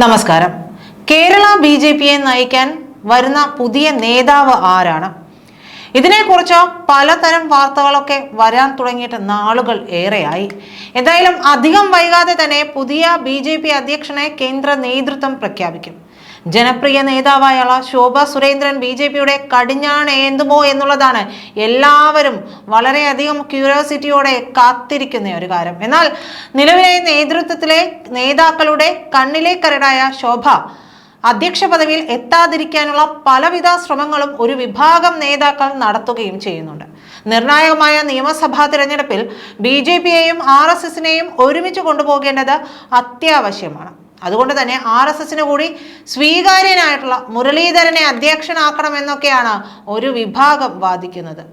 നമസ്കാരം. Kerala B J പിയെ നയിക്കാൻ വരുന്ന പുതിയ നേതാവ് ആരാണ്? ഇതിനെക്കുറിച്ച് പലതരം വാർത്തകളൊക്കെ വരാൻ തുടങ്ങിയിട്ട് നാളുകൾ ഏറെയായി. എന്തായാലും അധികം വൈകാതെ തന്നെ പുതിയ ബി അധ്യക്ഷനെ കേന്ദ്ര നേതൃത്വം പ്രഖ്യാപിക്കും. ജനപ്രിയ നേതാവായുള്ള ശോഭ സുരേന്ദ്രൻ ബി ജെ പിയുടെ കടിഞ്ഞാണേന്തുമോ എന്നുള്ളതാണ് എല്ലാവരും വളരെയധികം ക്യൂരിയോസിറ്റിയോടെ കാത്തിരിക്കുന്ന ഒരു കാര്യം. എന്നാൽ നിലവിലെ നേതൃത്വത്തിലെ നേതാക്കളുടെ കണ്ണിലെ കരടായ ശോഭ അധ്യക്ഷ പദവിയിൽ എത്താതിരിക്കാനുള്ള പലവിധ ശ്രമങ്ങളും ഒരു വിഭാഗം നേതാക്കൾ നടത്തുകയും ചെയ്യുന്നുണ്ട്. നിർണായകമായ നിയമസഭാ തിരഞ്ഞെടുപ്പിൽ ബി ജെ പിയെയും ആർ എസ് എസിനെയും ഒരുമിച്ച് കൊണ്ടുപോകേണ്ടത് അത്യാവശ്യമാണ്. അതുകൊണ്ട് തന്നെ ആർ എസ് എസിന് കൂടി സ്വീകാര്യനായിട്ടുള്ള മുരളീധരനെ അധ്യക്ഷനാക്കണമെന്നൊക്കെയാണ് ഒരു വിഭാഗം വാദിക്കുന്നത്.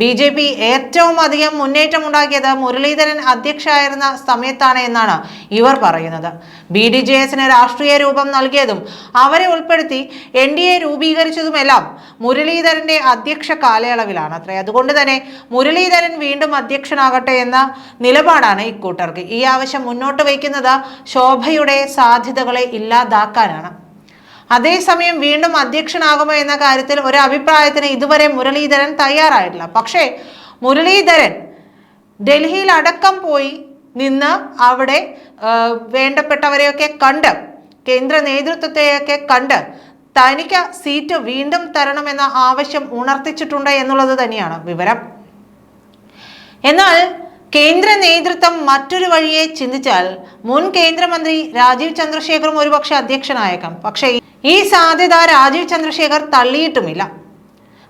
ബി ജെ പി ഏറ്റവും അധികം മുന്നേറ്റം മുന്നേറ്റമുണ്ടാക്കിയത് മുരളീധരൻ അധ്യക്ഷയായിരുന്ന സമയത്താണ് എന്നാണ് ഇവർ പറയുന്നത്. ബി ഡി ജെ എസിന് രാഷ്ട്രീയ രൂപം നൽകിയതും അവരെ ഉൾപ്പെടുത്തി എൻ ഡി എ രൂപീകരിച്ചതുമെല്ലാം മുരളീധരന്റെ അധ്യക്ഷ കാലയളവിലാണ് അത്രേ. അതുകൊണ്ട് തന്നെ മുരളീധരൻ വീണ്ടും അധ്യക്ഷനാകട്ടെ എന്ന നിലപാടാണ് ഇക്കൂട്ടർക്ക്. ഈ ആവശ്യം മുന്നോട്ട് വയ്ക്കുന്നത് ശോഭയുടെ സാധ്യതകളെ ഇല്ലാതാക്കാനാണ്. അതേസമയം വീണ്ടും അധ്യക്ഷനാകുമോ എന്ന കാര്യത്തിൽ ഒരു അഭിപ്രായത്തിന് ഇതുവരെ മുരളീധരൻ തയ്യാറായിട്ടില്ല. പക്ഷേ മുരളീധരൻ ഡൽഹിയിൽ അടക്കം പോയി നിന്ന് അവിടെ വേണ്ടപ്പെട്ടവരെയൊക്കെ കണ്ട് കേന്ദ്ര നേതൃത്വത്തെയൊക്കെ കണ്ട് തനിക്ക് സീറ്റ് വീണ്ടും തരണമെന്ന ആവശ്യം ഉണർത്തിച്ചിട്ടുണ്ട് എന്നുള്ളത് തന്നെയാണ് വിവരം. എന്നാൽ കേന്ദ്ര നേതൃത്വം മറ്റൊരു വഴിയെ ചിന്തിച്ചാൽ മുൻ കേന്ദ്രമന്ത്രി രാജീവ് ചന്ദ്രശേഖറും ഒരുപക്ഷെ അധ്യക്ഷനായേക്കാം. പക്ഷേ ഈ സാധ്യത രാജീവ് ചന്ദ്രശേഖർ തള്ളിയിട്ടുമില്ല.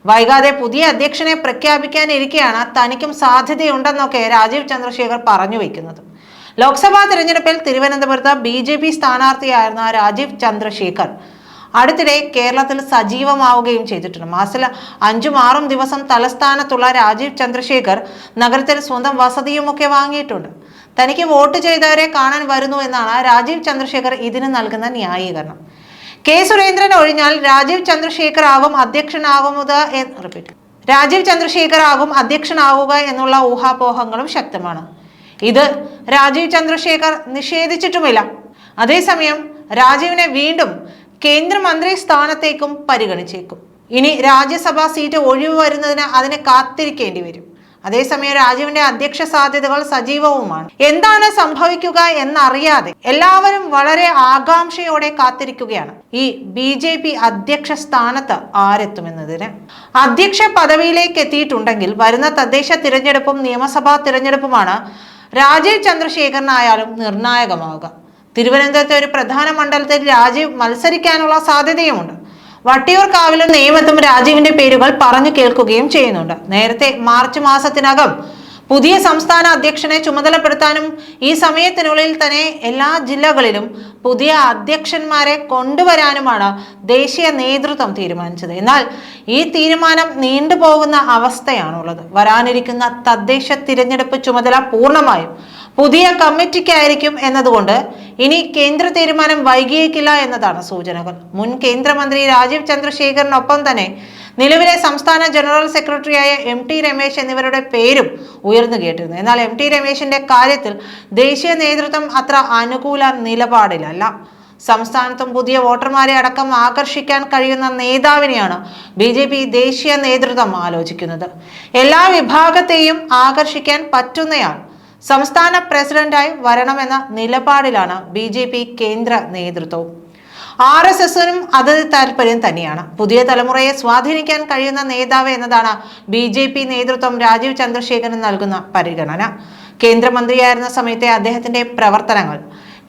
വൈകാതെ പുതിയ അധ്യക്ഷനെ പ്രഖ്യാപിക്കാനിരിക്കെയാണ് തനിക്കും സാധ്യതയുണ്ടെന്നൊക്കെ രാജീവ് ചന്ദ്രശേഖർ പറഞ്ഞു വയ്ക്കുന്നത് ലോക്സഭാ തിരഞ്ഞെടുപ്പിൽ തിരുവനന്തപുരത്ത് ബി ജെ പി സ്ഥാനാർത്ഥിയായിരുന്ന രാജീവ് ചന്ദ്രശേഖർ അടുത്തിടെ കേരളത്തിൽ സജീവമാവുകയും ചെയ്തിട്ടുണ്ട്. മാസത്തിൽ അഞ്ചും ആറും ദിവസം തലസ്ഥാനത്തുള്ള രാജീവ് ചന്ദ്രശേഖർ നഗരത്തിൽ സ്വന്തം വസതിയുമൊക്കെ വാങ്ങിയിട്ടുണ്ട്. തനിക്ക് വോട്ട് ചെയ്തവരെ കാണാൻ വരുന്നു എന്നാണ് രാജീവ് ചന്ദ്രശേഖർ ഇതിന് നൽകുന്ന ന്യായീകരണം. കെ സുരേന്ദ്രൻ ഒഴിഞ്ഞാൽ രാജീവ് ചന്ദ്രശേഖർ ആകും അധ്യക്ഷനാകുന്നത് റിപ്പീറ്റ്. രാജീവ് ചന്ദ്രശേഖർ ആകും അധ്യക്ഷനാവുക എന്നുള്ള ഊഹാപോഹങ്ങളും ശക്തമാണ്. ഇത് രാജീവ് ചന്ദ്രശേഖർ നിഷേധിച്ചിട്ടുമില്ല. അതേസമയം രാജീവിനെ വീണ്ടും കേന്ദ്രമന്ത്രി സ്ഥാനത്തേക്കും പരിഗണിച്ചേക്കും. ഇനി രാജ്യസഭാ സീറ്റ് ഒഴിവ് വരുന്നതിന് അതിനെ കാത്തിരിക്കേണ്ടി വരും. അതേസമയം രാജീവിന്റെ അധ്യക്ഷ സാധ്യതകൾ സജീവവുമാണ്. എന്താണ് സംഭവിക്കുക എന്നറിയാതെ എല്ലാവരും വളരെ ആകാംക്ഷയോടെ കാത്തിരിക്കുകയാണ്. ഈ ബി ജെ പി അധ്യക്ഷ സ്ഥാനത്ത് ആരെത്തുമെന്നതിന്. അധ്യക്ഷ പദവിയിലേക്ക് എത്തിയിട്ടുണ്ടെങ്കിൽ വരുന്ന തദ്ദേശ തിരഞ്ഞെടുപ്പും നിയമസഭാ തിരഞ്ഞെടുപ്പുമാണ് രാജീവ് ചന്ദ്രശേഖരനായാലും നിർണായകമാവുക. തിരുവനന്തപുരത്തെ ഒരു പ്രധാന മണ്ഡലത്തിൽ രാജീവ് മത്സരിക്കാനുള്ള സാധ്യതയുമുണ്ട്. വട്ടിയൂർക്കാവിലും നേമത്തും രാജീവിന്റെ പേരുകൾ പറഞ്ഞു കേൾക്കുകയും ചെയ്യുന്നുണ്ട്. നേരത്തെ മാർച്ച് മാസത്തിനകം പുതിയ സംസ്ഥാന അധ്യക്ഷനെ ചുമതലപ്പെടുത്താനും ഈ സമയത്തിനുള്ളിൽ തന്നെ എല്ലാ ജില്ലകളിലും പുതിയ അധ്യക്ഷന്മാരെ കൊണ്ടുവരാനുമാണ് ദേശീയ നേതൃത്വം തീരുമാനിച്ചത്. എന്നാൽ ഈ തീരുമാനം നീണ്ടുപോകുന്ന അവസ്ഥയാണുള്ളത്. വരാനിരിക്കുന്ന തദ്ദേശ തിരഞ്ഞെടുപ്പ് ചുമതല പൂർണമായും പുതിയ കമ്മിറ്റിക്കായിരിക്കും എന്നതുകൊണ്ട് ഇനി കേന്ദ്ര തീരുമാനം വൈകിയേക്കില്ല എന്നതാണ് സൂചനകൾ. മുൻ കേന്ദ്രമന്ത്രി രാജീവ് ചന്ദ്രശേഖറിനൊപ്പം തന്നെ നിലവിലെ സംസ്ഥാന ജനറൽ സെക്രട്ടറിയായ എം ടി രമേശ് എന്നിവരുടെ പേരും ഉയർന്നു കേട്ടിരുന്നു. എന്നാൽ എം ടി രമേശിന്റെ കാര്യത്തിൽ ദേശീയ നേതൃത്വം അത്ര അനുകൂല നിലപാടിലല്ല. സംസ്ഥാനത്തും പുതിയ വോട്ടർമാരെ അടക്കം ആകർഷിക്കാൻ കഴിയുന്ന നേതാവിനെയാണ് ബി ജെ പി ദേശീയ നേതൃത്വം ആലോചിക്കുന്നത്. എല്ലാ വിഭാഗത്തെയും ആകർഷിക്കാൻ പറ്റുന്നയാൾ സംസ്ഥാന പ്രസിഡന്റായി വരണമെന്ന നിലപാടിലാണ് ബി ജെ പി കേന്ദ്ര നേതൃത്വവും ആർ എസ് എസിനും അത് താല്പര്യം തന്നെയാണ്. പുതിയ തലമുറയെ സ്വാധീനിക്കാൻ കഴിയുന്ന നേതാവ് എന്നതാണ് ബി ജെ പി നേതൃത്വം രാജീവ് ചന്ദ്രശേഖരൻ നൽകുന്ന പരിഗണന. കേന്ദ്രമന്ത്രിയായിരുന്ന സമയത്തെ അദ്ദേഹത്തിന്റെ പ്രവർത്തനങ്ങൾ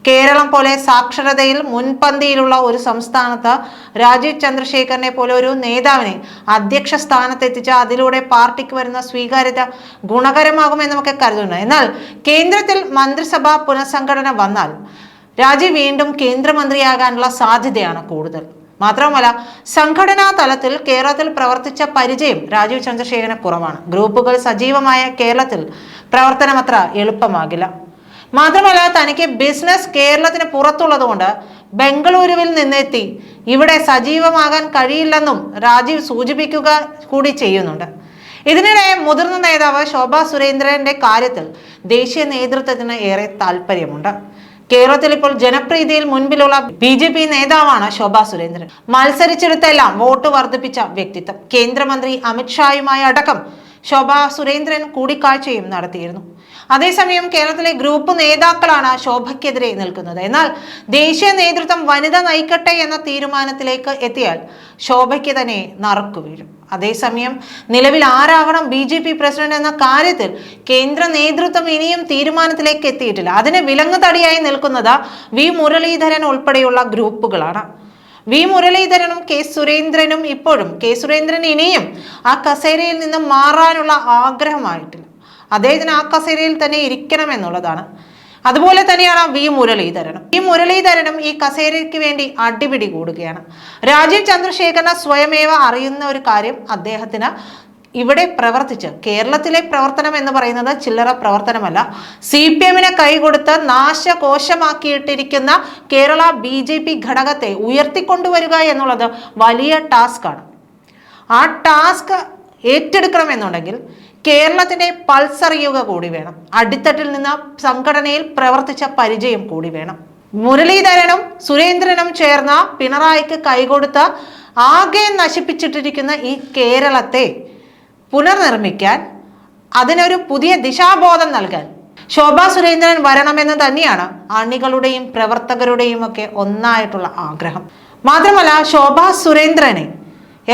കേരളം പോലെ സാക്ഷരതയിൽ മുൻപന്തിയിലുള്ള ഒരു സംസ്ഥാനത്ത് രാജീവ് ചന്ദ്രശേഖരനെ പോലെ ഒരു നേതാവിനെ അധ്യക്ഷ സ്ഥാനത്തെത്തിച്ച് അതിലൂടെ പാർട്ടിക്ക് വരുന്ന സ്വീകാര്യത ഗുണകരമാകുമെന്ന് നമുക്ക് കരുതുന്നു എന്നാൽ കേന്ദ്രത്തിൽ മന്ത്രിസഭാ പുനഃസംഘടന വന്നാൽ രാജീവ് വീണ്ടും കേന്ദ്രമന്ത്രിയാകാനുള്ള സാധ്യതയാണ് കൂടുതൽ. മാത്രവുമല്ല സംഘടനാ തലത്തിൽ കേരളത്തിൽ പ്രവർത്തിച്ച പരിചയം രാജീവ് ചന്ദ്രശേഖരന് കുറവാണ്. ഗ്രൂപ്പുകൾ സജീവമായ കേരളത്തിൽ പ്രവർത്തനം അത്ര എളുപ്പമാകില്ല. മാത്രമല്ല തനിക്ക് ബിസിനസ് കേരളത്തിന് പുറത്തുള്ളതുകൊണ്ട് ബംഗളൂരുവിൽ നിന്നെത്തി. ഇവിടെ സജീവമാകാൻ കഴിയില്ലെന്നും രാജീവ് സൂചിപ്പിക്കുക കൂടി ചെയ്യുന്നുണ്ട്. ഇതിനിടെ മുതിർന്ന നേതാവ് ശോഭ സുരേന്ദ്രന്റെ കാര്യത്തിൽ ദേശീയ നേതൃത്വത്തിന് ഏറെ താല്പര്യമുണ്ട് കേരളത്തിൽ ഇപ്പോൾ ജനപ്രീതിയിൽ മുൻപിലുള്ള ബി ജെ പി നേതാവാണ് ശോഭാ സുരേന്ദ്രൻ. മത്സരിച്ചെടുത്തെല്ലാം വോട്ട് വർദ്ധിപ്പിച്ച വ്യക്തിത്വം. കേന്ദ്രമന്ത്രി അമിത്ഷായുമായി അടക്കം ശോഭാ സുരേന്ദ്രൻ കൂടിക്കാഴ്ചയും നടത്തിയിരുന്നു. അതേസമയം കേരളത്തിലെ ഗ്രൂപ്പ് നേതാക്കളാണ് ശോഭയ്ക്കെതിരെ നിൽക്കുന്നത്. എന്നാൽ ദേശീയ നേതൃത്വം വനിത നയിക്കട്ടെ എന്ന തീരുമാനത്തിലേക്ക് എത്തിയാൽ ശോഭയ്ക്ക് തന്നെ നറുക്കു വീഴും. അതേസമയം നിലവിൽ ആരാവണം ബി ജെ പി പ്രസിഡന്റ് എന്ന കാര്യത്തിൽ കേന്ദ്ര നേതൃത്വം ഇനിയും തീരുമാനത്തിലേക്ക് എത്തിയിട്ടില്ല. അതിന് വിലങ്ങുതടിയായി നിൽക്കുന്നത് വി മുരളീധരൻ ഉൾപ്പെടെയുള്ള ഗ്രൂപ്പുകളാണ്. വി മുരളീധരനും കെ സുരേന്ദ്രനും ഇപ്പോഴും കെ സുരേന്ദ്രൻ ഇനിയും ആ കസേരയിൽ നിന്ന് മാറാനുള്ള ആഗ്രഹമായിട്ടില്ല. അദ്ദേഹത്തിന് ആ കസേരയിൽ തന്നെ ഇരിക്കണം എന്നുള്ളതാണ് അതുപോലെ തന്നെയാണ് വി മുരളീധരനും. ഈ മുരളീധരനും ഈ കസേരയ്ക്ക് വേണ്ടി അടിപിടി കൂടുകയാണ്. രാജീവ് ചന്ദ്രശേഖരനെ സ്വയമേവ അറിയുന്ന ഒരു കാര്യം അദ്ദേഹത്തിന് ഇവിടെ പ്രവർത്തിച്ച് കേരളത്തിലെ പ്രവർത്തനം എന്ന് പറയുന്നത് ചില്ലറ പ്രവർത്തനമല്ല. സി പി എമ്മിനെ കൈകൊടുത്ത് നാശകോശമാക്കിയിട്ടിരിക്കുന്ന കേരള ബി ജെ പി ഘടകത്തെ ഉയർത്തിക്കൊണ്ടുവരിക എന്നുള്ളത് വലിയ ടാസ്ക്കാണ്. ആ ടാസ്ക് ഏറ്റെടുക്കണമെന്നുണ്ടെങ്കിൽ കേരളത്തിന്റെ പൾസ് അറിയുക കൂടി വേണം. അടിത്തട്ടിൽ നിന്ന് സംഘടനയിൽ പ്രവർത്തിച്ച പരിചയം കൂടി വേണം. മുരളീധരനും സുരേന്ദ്രനും ചേർന്ന പിണറായിക്ക് കൈകൊടുത്ത ആകെ നശിപ്പിച്ചിട്ടിരിക്കുന്ന ഈ കേരളത്തെ പുനർനിർമ്മിക്കാൻ അതിനൊരു പുതിയ ദിശാബോധം നൽകാൻ. ശോഭ സുരേന്ദ്രൻ വരണമെന്ന് തന്നെയാണ് അണികളുടെയും പ്രവർത്തകരുടെയും ഒക്കെ ഒന്നായിട്ടുള്ള ആഗ്രഹം. മാത്രമല്ല ശോഭ സുരേന്ദ്രനെ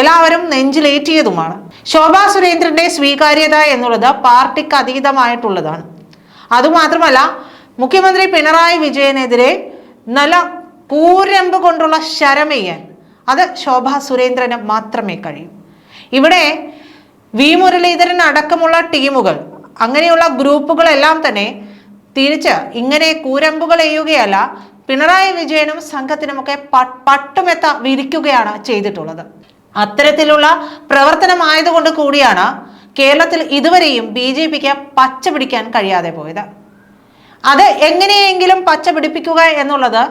എല്ലാവരും നെഞ്ചിലേറ്റിയതുമാണ്. ശോഭ സുരേന്ദ്രന്റെ സ്വീകാര്യത എന്നുള്ളത് പാർട്ടിക്ക് അതീതമായിട്ടുള്ളതാണ്. അതുമാത്രമല്ല മുഖ്യമന്ത്രി പിണറായി വിജയനെതിരെ നല്ല കൂരമ്പ് കൊണ്ടുള്ള ശരമെയ്യാൻ അത് ശോഭ സുരേന്ദ്രന് മാത്രമേ കഴിയൂ. ഇവിടെ വി മുരളീധരൻ അടക്കമുള്ള ടീമുകൾ അങ്ങനെയുള്ള ഗ്രൂപ്പുകളെല്ലാം തന്നെ തിരിച്ച് ഇങ്ങനെ കൂരമ്പുകൾ എയ്യുകയല്ല പിണറായി വിജയനും സംഘത്തിനുമൊക്കെ പട്ടുമെത്ത വിരിക്കുകയാണ് ചെയ്തിട്ടുള്ളത്. അത്തരത്തിലുള്ള പ്രവർത്തനമായതുകൊണ്ട് കൂടിയാണ് കേരളത്തിൽ ഇതുവരെയും ബി ജെ പിക്ക് പച്ച പിടിക്കാൻ കഴിയാതെ പോയത്. അത് എങ്ങനെയെങ്കിലും പച്ച പിടിപ്പിക്കുക എന്നുള്ളത്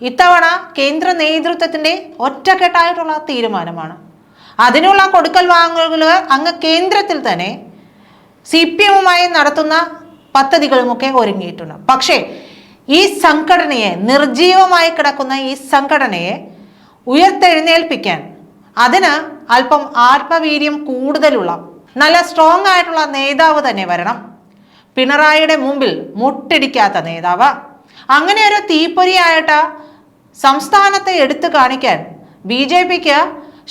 ഇത്തവണ കേന്ദ്ര നേതൃത്വത്തിന്റെ ഒറ്റക്കെട്ടായിട്ടുള്ള തീരുമാനമാണ്. അതിനുള്ള കൊടുക്കൽ വാങ്ങലുകൾ അങ്ങ് കേന്ദ്രത്തിൽ തന്നെ സി പി എമ്മുമായി നടത്തുന്ന പദ്ധതികളുമൊക്കെ ഒരുങ്ങിയിട്ടുണ്ട്. പക്ഷേ ഈ സംഘടനയെ നിർജീവമായി കിടക്കുന്ന ഈ സംഘടനയെ ഉയർത്തെഴുന്നേൽപ്പിക്കാൻ അതിന് അല്പം ആത്മവീര്യം കൂടുതലുള്ള നല്ല സ്ട്രോങ് ആയിട്ടുള്ള നേതാവ് തന്നെ വരണം. പിണറായിയുടെ മുമ്പിൽ മുട്ടിടിക്കാത്ത നേതാവ്. അങ്ങനെ ഒരു തീപ്പൊരിയായിട്ട് സംസ്ഥാനത്തെ എടുത്തു കാണിക്കാൻ ബി ജെ പിക്ക്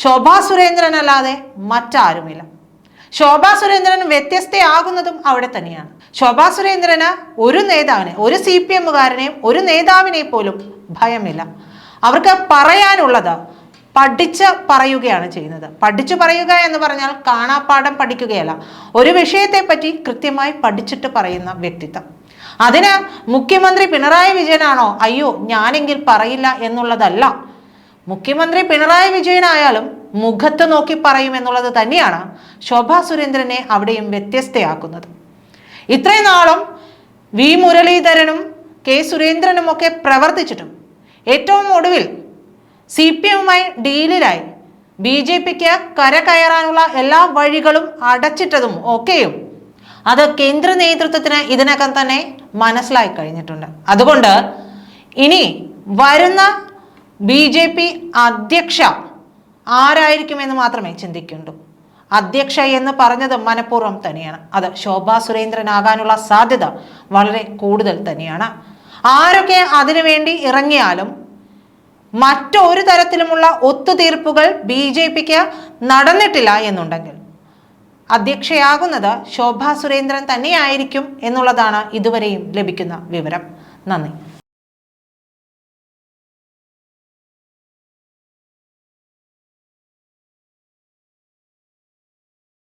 ശോഭാ സുരേന്ദ്രൻ അല്ലാതെ മറ്റാരുമില്ല. ശോഭാ സുരേന്ദ്രൻ വ്യത്യസ്തയാകുന്നതും അവിടെ തന്നെയാണ്. ശോഭാ സുരേന്ദ്രന് ഒരു നേതാവിനെ ഒരു സി പി എമ്മുകാരനെയും ഒരു നേതാവിനെ പോലും ഭയമില്ല. അവർക്ക് പറയാനുള്ളത് പഠിച്ച് പറയുകയാണ് ചെയ്യുന്നത്. പഠിച്ചു പറയുക എന്ന് പറഞ്ഞാൽ കാണാപ്പാഠം പഠിക്കുകയല്ല. ഒരു വിഷയത്തെ പറ്റി കൃത്യമായി പഠിച്ചിട്ട് പറയുന്ന വ്യക്തിത്വം. അതിന് മുഖ്യമന്ത്രി പിണറായി വിജയനാണോ? അയ്യോ ഞാനെങ്കിൽ പറയില്ല എന്നുള്ളതല്ല. മുഖ്യമന്ത്രി പിണറായി വിജയനായാലും മുഖത്ത് നോക്കി പറയും എന്നുള്ളത് തന്നെയാണ് ശോഭാ സുരേന്ദ്രനെ അവിടെയും വ്യത്യസ്തയാക്കുന്നത്. ഇത്രയും നാളും വി മുരളീധരനും കെ സുരേന്ദ്രനും ഒക്കെ പ്രവർത്തിച്ചിട്ടും ഏറ്റവും ഒടുവിൽ സി പി എമ്മുമായി ഡീലിലായി ബി ജെ പിക്ക് കരകയറാനുള്ള എല്ലാ വഴികളും അടച്ചിട്ടതും ഒക്കെയും അത് കേന്ദ്ര നേതൃത്വത്തിന് ഇതിനകം തന്നെ മനസ്സിലായി കഴിഞ്ഞിട്ടുണ്ട്. അതുകൊണ്ട് ഇനി വരുന്ന ബി ജെ പി അധ്യക്ഷ ആരായിരിക്കുമെന്ന് മാത്രമേ ചിന്തിക്കുന്നുള്ളൂ. അധ്യക്ഷ എന്ന് പറഞ്ഞത് മനഃപൂർവം തന്നെയാണ്. അത് ശോഭാ സുരേന്ദ്രനാകാനുള്ള സാധ്യത വളരെ കൂടുതൽ തന്നെയാണ്. ആരൊക്കെ അതിനുവേണ്ടി ഇറങ്ങിയാലും മറ്റൊരു തരത്തിലുമുള്ള ഒത്തുതീർപ്പുകൾ ബി ജെ പിക്ക് നടന്നിട്ടില്ല എന്നുണ്ടെങ്കിൽ അധ്യക്ഷയാകുന്നത് ശോഭാ സുരേന്ദ്രൻ തന്നെയായിരിക്കും എന്നുള്ളതാണ് ഇതുവരെയും ലഭിക്കുന്ന വിവരം. നന്ദി.